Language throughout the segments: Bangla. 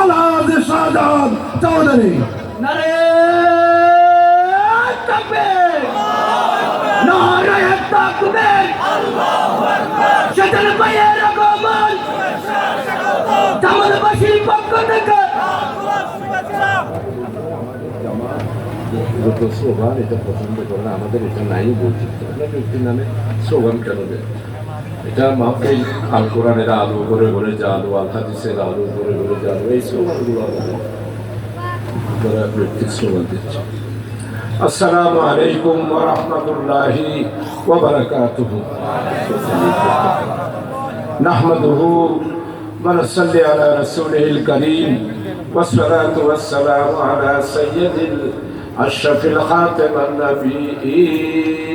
আলাদ শাহজাহান চৌধুরী নারে। তাকবীর এটা পছন্দ করে আমাদের এটা নাই বৈচিত্র্য আমরা ব্যক্তির নামে স্লোগান কেন দেয়? এটা মাহফিল, আল কোরআনের আলু করে ঘরে জালু আল হাদিসের আলু করে ঘরে জালু এই সবগুলো তারা ব্যক্তির শ্রমা দিচ্ছে আসসালামু আলাইকুম ওয়া রাহমাতুল্লাহি ওয়া বারাকাতুহু নাহমাদুহু ওয়া নাসাল্লি আলা রাসূলিহিল কারীম ওয়া সসালাতু ওয়া সালামু আলা সাইয়্যিদিল আশরাফিল খাতামান নাবিয়্যিন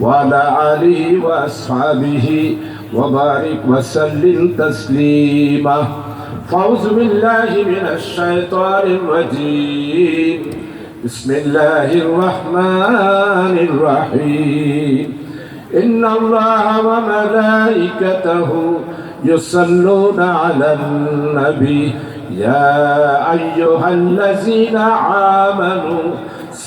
وعلى آله وأصحابه وبارك وسلم تسليما. فأعوذ بالله من الشيطان الرجيم. بسم الله الرحمن الرحيم. إن الله وملائكته يصلون على النبي. يا أيها الذين آمنوا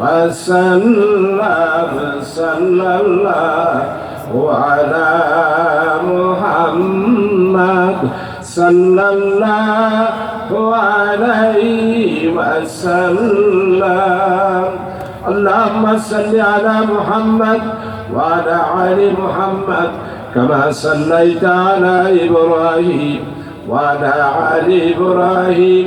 وسلم صلى الله على محمد صلى الله عليه وسلم. اللهم صل على محمد وعلى آل محمد كما صليت على إبراهيم وعلى آل إبراهيم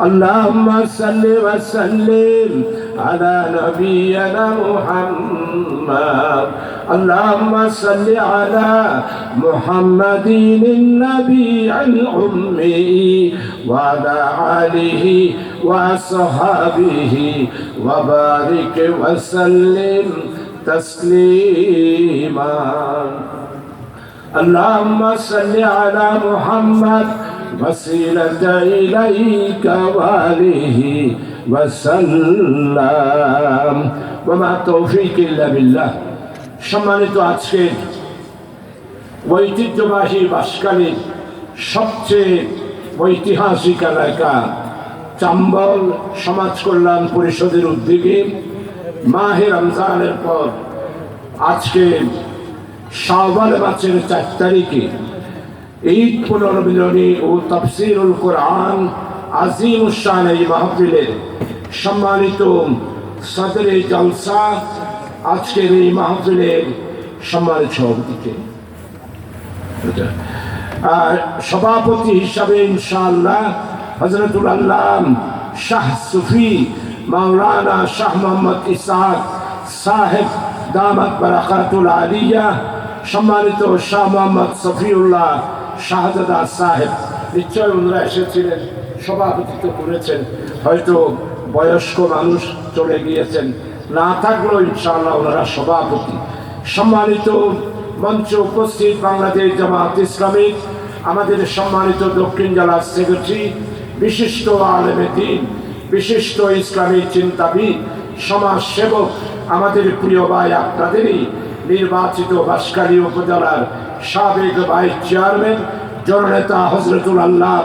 اللهم صل وسلم على نبينا محمد. اللهم صل على محمد النبي الأمي وعلى آله وصحبه وبارك وسلم تسليما. اللهم صل على محمد وسيلة إليك وآله وسلم وما توفيق إلا بالله সম্মানিত আজকের ঐতিহ্যবাহী বাসকালীন সবচেয়ে ঐতিহাসিক এলাকা চাম্বল সমাজ কল্যাণ পরিষদের উদ্যোগে মাহে রমজানের পর আজকে শাওয়াল মাসের চার তারিখে ঈদ পুনর্মিলনী ও তফসিরুল কোরআন আজিম উসান এই মাহফিলের সম্মানিত সদরে জলসা আজকের এই মাহফিলের সম্মানিত সভাপতিকে। সভাপতি হিসাবে ইনশাআল্লাহ হজরতুল আল্লাহ শাহ সুফি মাওলানা শাহ মোহাম্মদ ইসাক সাহেব দামাত বারাকাতুল আলিয়া, সম্মানিত শাহ মোহাম্মদ সফিউল্লাহ শাহজাদা সাহেব নিশ্চয় ওনারা এসেছিলেন, সভাপতিত্ব করেছেন। হয়তো বয়স্ক মানুষ চলে গিয়েছেন। না থাকলেও ইনশাআল্লাহ ওনারা সভাপতি। সম্মানিত মঞ্চে উপস্থিত বাংলাদেশ জামাত ইসলামিক আমাদের সম্মানিত দক্ষিণ জেলার সেক্রেটারি, বিশিষ্ট আলেমে দিন, বিশিষ্ট ইসলামী চিন্তাবিদ সমাজ সেবক আমাদের প্রিয় ভাই আপনাদেরই, নির্বাচিত বাসকালী উপজেলার সাবেক ভাইস চেয়ারম্যান জননেতা হজরতুল আল্লাহ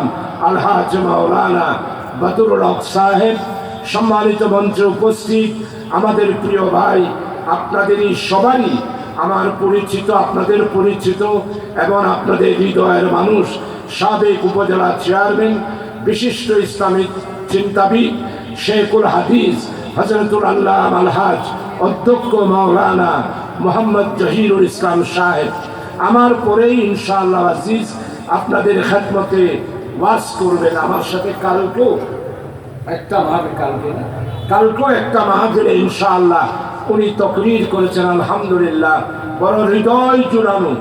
আলহাজ মাওলানা বাদুরুল হক সাহেব, সম্মানিত মঞ্চে উপস্থিত, আমাদের প্রিয় ভাই, আপনাদেরই সবারই আমার পরিচিত, আপনাদের পরিচিত এবং আপনাদের হৃদয়ের মানুষ, সাবেক উপজেলা চেয়ারম্যান, বিশিষ্ট ইসলামিক চিন্তাবিদ শেখুল হাদিস, হজরতুল আল্লাহ আলহাজ, অধ্যক্ষ মাওলানা মোহাম্মদ জহিরুল ইসলাম সাহেব। আমার পরেই ইনশাআল্লাহ আজিজ আপনাদের খেদমতে ওয়াজ করবেন। আমার সাথে কালকেও একটা মাহবে, কালকে না, কালকেও একটা মাহফিলে ইনশাআল্লাহ উনি তকরির করেছেন, আলহামদুলিল্লাহ। বড় হৃদয় জুড়ানো,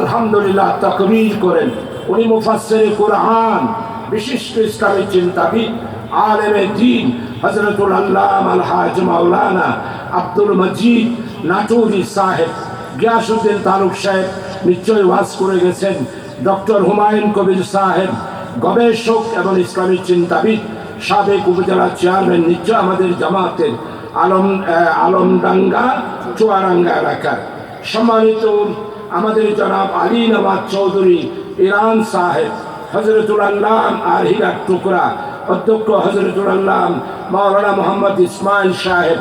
আলহামদুলিল্লাহ তকরির করেন। উনি মুফাসসির কোরআন, বিশিষ্ট ইসলামী চিন্তাবিদ, আলেমে দিন হজরতুল আল্লাহ আলহাজ মাওলানা আব্দুল মজিদ নাটুরি সাহেব গিয়াসুদ্দিন তালুক সাহেব নিশ্চয় ওয়াজ করে গেছেন। ডক্টর হুমায়ুন কবির সাহেব, গবেষক এবং ইসলামী চিন্তাবিদ, সাবেক উপজেলা চেয়ারম্যান নিশ্চয় আমাদের জামাতের আলম আলমডাঙ্গা চুয়ারাঙ্গা এলাকার। সম্মানিত আমাদের জনাব আলী নওয়াজ চৌধুরী, ইরান সাহেব হজরতুল আর হীরার টুকরা, অধ্যক্ষ হজরতুল আল্লাহ মৌলানা মোহাম্মদ ইসমাইল সাহেব,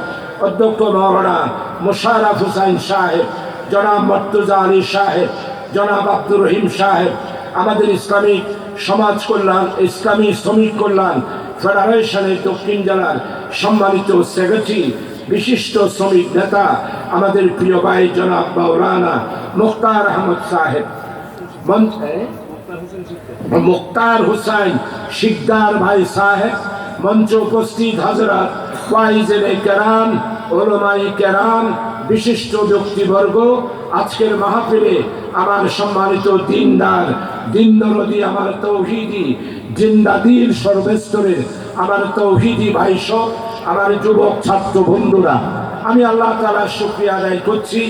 অধ্যক্ষ মৌলানা মোশারফ হুসাইন সাহেব, জনাব মর্তুজা আলী সাহেব জনাব আব্দুর রহিম সাহেব, আমাদের ইসলামিক সমাজ কল্যাণ, ইসলামী শ্রমিক কল্যাণ ফেডারেশনের দক্ষিণ জেলার সম্মানিত সেক্রেটারি, বিশিষ্ট শ্রমিক নেতা, আমাদের প্রিয় ভাই জনাব বাউরানা মুখতার আহমদ সাহেব। মুক্তার হুসাইন শিকদার ভাই সাহেব, মঞ্চ উপস্থিত হজরত ওয়াইজেন কেরাম ওলমাই কেরাম বিশিষ্ট ব্যক্তিবর্গ, আজকের মাহফিলে আমার সম্মানিত দিনদার, দিনদরদি আমার তৌহিদি জিন্দাদির সর্বেস্তরে আমার তৌহিদি ভাই সব, আমার যুবক ছাত্র বন্ধুরা। আমি আল্লাহ তালার শুক্রিয়া আদায় করছি।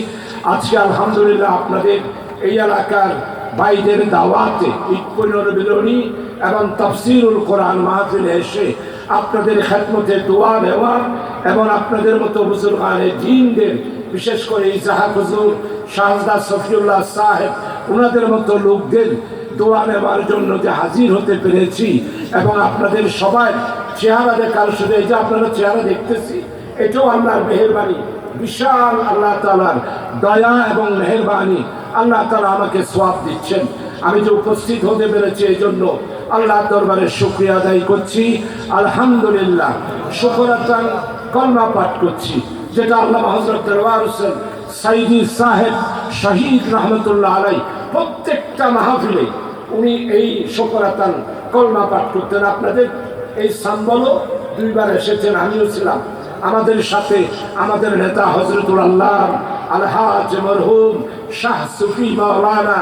আজকে আলহামদুলিল্লাহ আপনাদের এই এলাকার ভাইদের দাওয়াতে ঈদ পুনর্বিরণী এবং তফসিরুল কোরআন মাহফিলে এসে আপনাদের খেদমতে দোয়া দেওয়া এবং আপনাদের মতো বুজুর্গানে জিনদের বিশেষ করে ইজাহাক হুজুর শাহজদা সফিউল্লাহ সাহেব ওনাদের মতো লোকদের দোয়া নেওয়ার জন্য যে হাজির হতে পেরেছি এবং আপনাদের সবাই চেহারা দেখার শুধু এই যে আপনারা চেহারা দেখতেছি, এটাও আল্লাহর মেহরবানি। বিশাল আল্লাহ তালার দয়া এবং মেহরবানি। আল্লাহ তালা আমাকে সোয়াব দিচ্ছেন। আমি যে উপস্থিত হতে পেরেছি এই জন্য আল্লাহ দরবারে শুক্রিয়া আদায় করছি। আলহামদুলিল্লাহ শুকরাতান কলমা পাঠ করছি, যেটা আল্লাহ হজরত দরবার হোসেন সাইদি সাহেব শহীদ রহমতুল্লাহ আলাই প্রত্যেকটা মাহফিলে উনি এই শকরাতান কলমা পাঠ করতেন। আপনাদের এই সাম্বলও দুইবার এসেছেন, আমিও ছিলাম। আমাদের সাথে আমাদের নেতা হজরতুল আল্লাহ আলহাজ মরহুম শাহ সুফি মাওলানা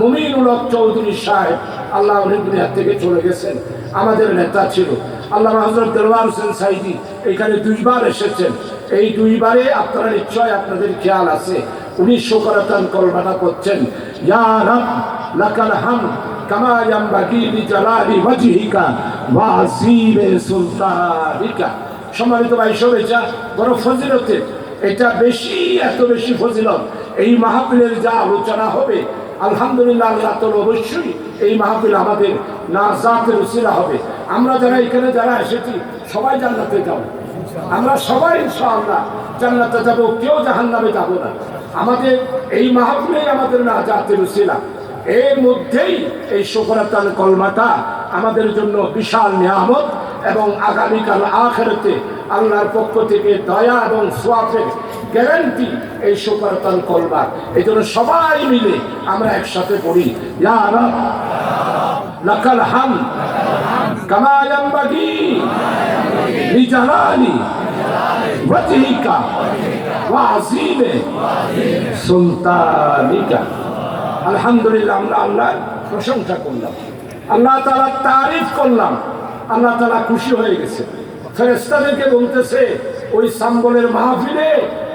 মুমিনুল হক চৌধুরী সাহেব আল্লাহ অনেক দুনিয়া থেকে চলে গেছেন। আমাদের নেতা ছিল। আল্লাহ হজরত দেলওয়ার হোসেন সাইদি এখানে দুইবার এসেছেন। এই দুইবারে আপনারা নিশ্চয় আপনাদের খেয়াল আছে। উনি শোকরাতান কলমাটা করছেন ইয়া লাকাল হাম কামা ইয়ামবাগি লিজালালি ওয়াজহিকা ওয়া আসিমে সুলতানিকা। সম্মানিত ভাই এটা বড় ফজিলতের এটা বেশি, এত বেশি ফজিলত। এই মাহফিলের যা আলোচনা হবে, আলহামদুলিল্লাহ আল্লাহ অবশ্যই এই মাহফিল আমাদের না জাতের উসিলা হবে। আমরা যারা এখানে যারা এসেছি, সবাই জান্নাতে যাব। আমরা সবাই ইনশাআল্লাহ জান্নাতে যাব, কেউ জাহান্নামে যাব না। আমাদের এই মাহফিলেই আমাদের না জাতের উসিলা। এর মধ্যেই এই শোকরাতান কলমাটা আমাদের জন্য বিশাল নিয়ামত এবং আগামীকাল আখেরাতে আল্লাহর পক্ষ থেকে দয়া এবং সোয়াবের গ্যারান্টি এই শোকরাতান করবার। এই জন্য সবাই মিলে আমরা একসাথে পড়ি লাকাল হাম, কামা ইয়ামবাগি লিজালালি ওয়াজহিকা ওয়া আযীমে সুলতানিকা। আলহামদুলিল্লাহ আমরা আল্লাহর প্রশংসা করলাম। আল্লাহ তালা তারিফ করলাম। আল্লাহ তালা খুশি হয়ে গেছে। ফেরেস্তাদেরকে বলতেছে, ওই সাম্বলের মাহফিলে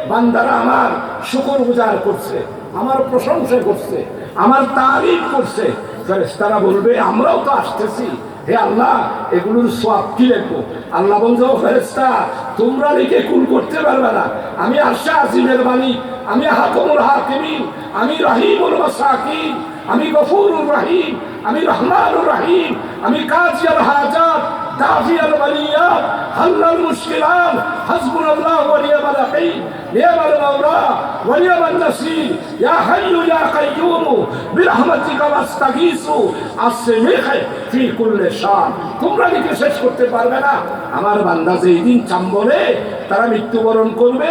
বান্দারা আমার শুকর গুজার করছে, আমার প্রশংসা করছে, আমার তারিফ করছে। ফেরেস্তারা বলবে, আমরাও তো আসতেছি। হে আল্লাহ, এগুলোর সব কি লিখব? আল্লাহ বলছো ফেরেস্তা তোমরা লিখে কুল করতে পারবে না। আমি আশা আজিমের মালিক আমি হাকমুল হাকিমিন, আমি রহিমুল মাসাকিন, আমি গফুরুর রহিম, আমি রহমানুর রহিম, আমি কাজিয়াল হাজাত دافع البليات حل المشكلات حسبنا الله ونعم الوكيل نعم المولى ونعم النصير يا حي يا قيوم برحمتك واستغيث আসমিখ ফি কুল্লি শান তোমরা লিখে শেষ করতে পারবে না আমার বান্দা যেই দিন চাম্বলে তারা মৃত্যুবরণ করবে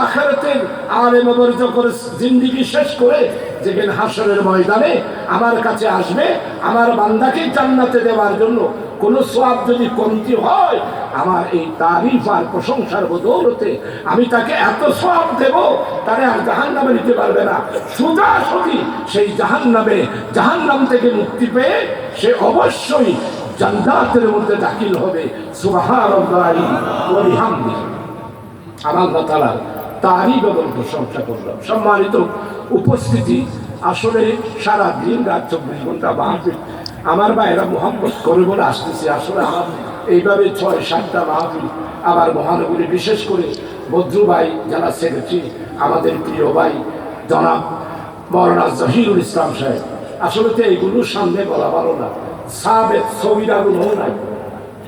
আখেরাতের আলেম বর্জ করে জিন্দিগি শেষ করে যেখানে হাসরের ময়দানে আমার কাছে আসবে আমার বান্দাকে জান্নাতে দেওয়ার জন্য কোন সব যদি কমতি হয়, আমার এই তারিফ আর প্রশংসার বদৌলতে আমি তাকে এত সব দেব, তারে আর জাহান নামে নিতে পারবে না। সোজা সখী সেই জাহান নামে জাহান নাম থেকে মুক্তি পেয়ে সে অবশ্যই জান্নাতের মধ্যে দাখিল হবে। আমার আল্লাহ তালা তারই এবং প্রশংসা করলাম। সম্মানিত উপস্থিতি, আসলে সারা দিন রাত চব্বিশ ঘণ্টা মাহফিল আমার ভাইয়েরা মোহাম্মত করে বলে আসতেছে। আসলে আমার এইভাবে ছয়, সাতটা মাহফিল আমার মহানগরী বিশেষ করে বদ্রু ভাই, যারা সেক্রেটারি, আমাদের প্রিয় ভাই, জনাব মৌলানা জহিরুল ইসলাম সাহেব। আসলে তো এইগুলোর সামনে বলা ভালো না। সাবেক ছবিরাগুলো নাই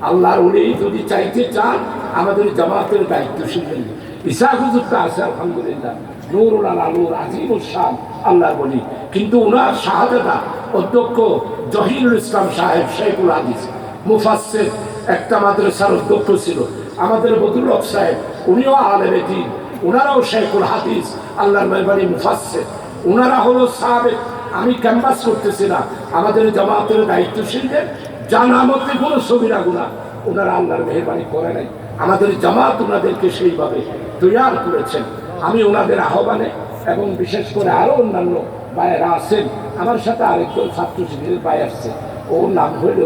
আল্লাহর উনি যদি চাইতে চান, আমাদের জামাতের দায়িত্বশীল। ইসা হুজুরটা আছে, আলহামদুলিল্লাহ। বলি। কিন্তু অধ্যক্ষ ইসলাম সাহেব শেখুল অধ্যক্ষ ছিল। আমাদের বদুল সাহেব, উনিও আলেমে দিন ওনারাও শেখুল হাদিস, আল্লাহর মেহবানি মুফাসের ওনারা হলো সাবেক, আমি ক্যাম্পাস করতেছি না আমাদের জামাতের দায়িত্বশীলদের জানা মধ্যে কোনো ছবিরা গুণা ওনারা আল্লাহর মেহরবানি করে নাই। আমাদের জামাত ওনাদেরকে সেইভাবে তৈয়ার করেছেন। আমি ওনাদের আহ্বানে এবং বিশেষ করে আরও অন্যান্য ভাইয়েরা আছেন, আমার সাথে আরেকজন ছাত্র শিবিরের ভাই আসছে। ওর নাম হইল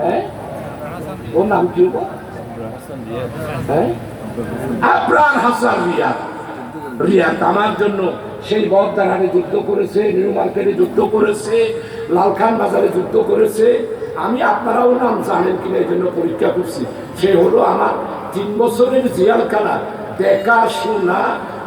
হ্যাঁ? ওর নাম কি হব হ্যাঁ? আবরার হাসান রিয়াদ। রিয়াদ আমার জন্য সেই বদদানারে যুদ্ধ করেছে, নিউ মার্কেটে যুদ্ধ করেছে, লালখান বাজারে যুদ্ধ করেছে। আমি আপনারাও নাম জানেন কিনা এই জন্য পরীক্ষা করছি। সে হলো আমার তিন বছরের জিয়ালখানা দেখা শোনা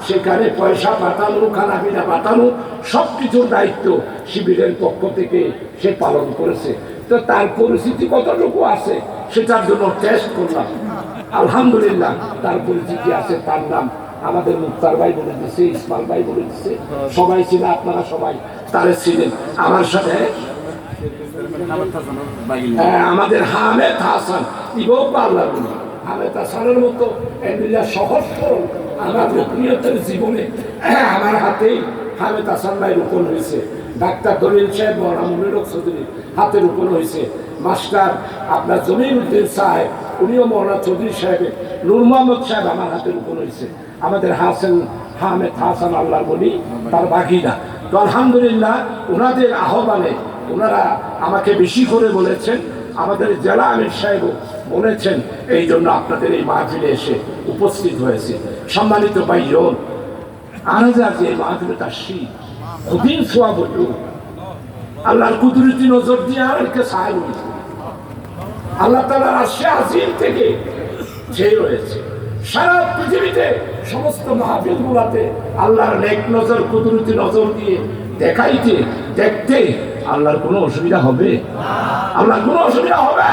সেখানে পয়সা পাঠানো খানা পিনা পাঠানো সব কিছুর দায়িত্ব শিবিরের পক্ষ থেকে সে পালন করেছে। তো তার পরিস্থিতি কতটুকু আছে সেটার জন্য টেস্ট করলাম। আলহামদুলিল্লাহ তার পরিচিতি আছে তার নাম আমাদের মুক্তার ভাই বলে দিচ্ছে ইসমাল ভাই বলে দিচ্ছে সবাই ছিল আপনারা সবাই তারে ছিলেন। আমার সাথে হ্যাঁ, আমাদের হামেদ হাসান ইবো পাল্লার বলি হামেদ হাসানের মতো এমনিলা সহজ আমার রুকনিয়তের জীবনে হ্যাঁ, আমার হাতেই হামেদ হাসান ভাই রোপণ হয়েছে। ডাক্তার দলিল সাহেব মৌলানা মুনিরক চৌধুরী হাতে রোপণ হয়েছে। মাস্টার আপনার জমির উদ্দিন সাহেব উনিও মৌলানা চৌধুরী সাহেবের নূর মোহাম্মদ সাহেব আমার হাতে রোপণ হয়েছে। আমাদের হাসান হামেদ হাসান আল্লাহ বলি তার বাকিরা তো আলহামদুলিল্লাহ ওনাদের আহ্বানে ওনারা আমাকে বেশি করে বলেছেন। আমাদের জেলা আমির সাহেব বলেছেন, এই জন্য আপনাদের এই মাহফিলে এসে উপস্থিত হয়েছে। সম্মানিত ভাইজন আনাজার যে মাহফিলে তার বলল আল্লাহর কুদরতি নজর দিয়ে আল্লাহ তালার আসে আজিম থেকে সেই রয়েছে। সারা পৃথিবীতে সমস্ত মাহফিল গুলাতে আল্লাহর নেক নজর, কুদরতি নজর দিয়ে দেখাইতে, দেখতে আল্লাহর কোনো অসুবিধা হবে? আল্লাহর কোনো অসুবিধা হবে?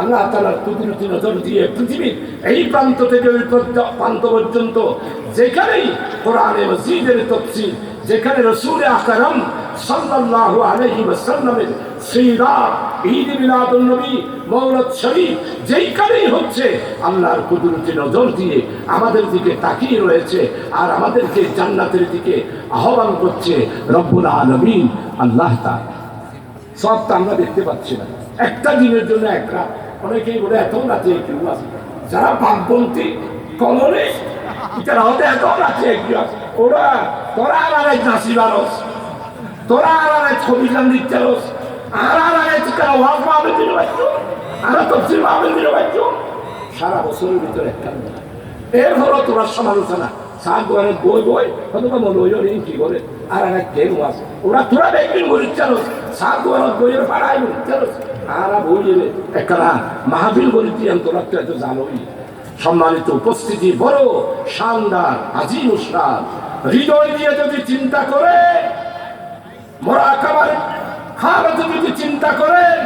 আল্লাহ তালার কুদরতি নজর দিয়ে পৃথিবীর এই প্রান্ত থেকে ওই প্রান্ত- পর্যন্ত যেখানেই কোরআনে মসজিদের তফসিল, যেখানে রসুল আকরম সাল্লাল্লাহু আলাইহি ওয়াসাল্লামের সিরাত, ঈদ মিলাদুন নবী মৌলদ শরীফ, যেইখানেই হচ্ছে আল্লাহর কুদরতি নজর দিয়ে আমাদের দিকে তাকিয়ে রয়েছে আর আমাদেরকে জান্নাতের দিকে আহ্বান করছে রব্বুল আলমিন, আল্লাহ তাআলা। সব তো আমরা দেখতে পাচ্ছি না। একটা দিনের জন্য এক রাত। অনেকেই বলে এত রাতে কেউ আছে যারা বামপন্থী কলরে তারা হতে এত রাতে একটু আছে ওরা, তোরা আর এক নাসি বারস তোরা আর এক ছবি গান দিতে আর আর এক তারা ওয়াজ পারছ? আর তফসিল মাহবিল দিতে পারছ? সারা বছরের ভিতরে একটা এর হলো তোরা সমালোচনা। সাত বই বই হয়তো বা মনে হইল কি করে আর এক গেম আছে। ওরা তোরা দেখবি মরিচ চালো সাত বইয়ের পাড়ায় মরিচ চালো আর বইলে একটা মাহফিল বলি দিয়ে তোরা তো এত জানোই সম্মানিত উপস্থিতি বড় শানদার আজিম উস্তাদ হৃদয় দিয়ে যদি চিন্তা করে, মরা কাবার খাবার যদি চিন্তা করেন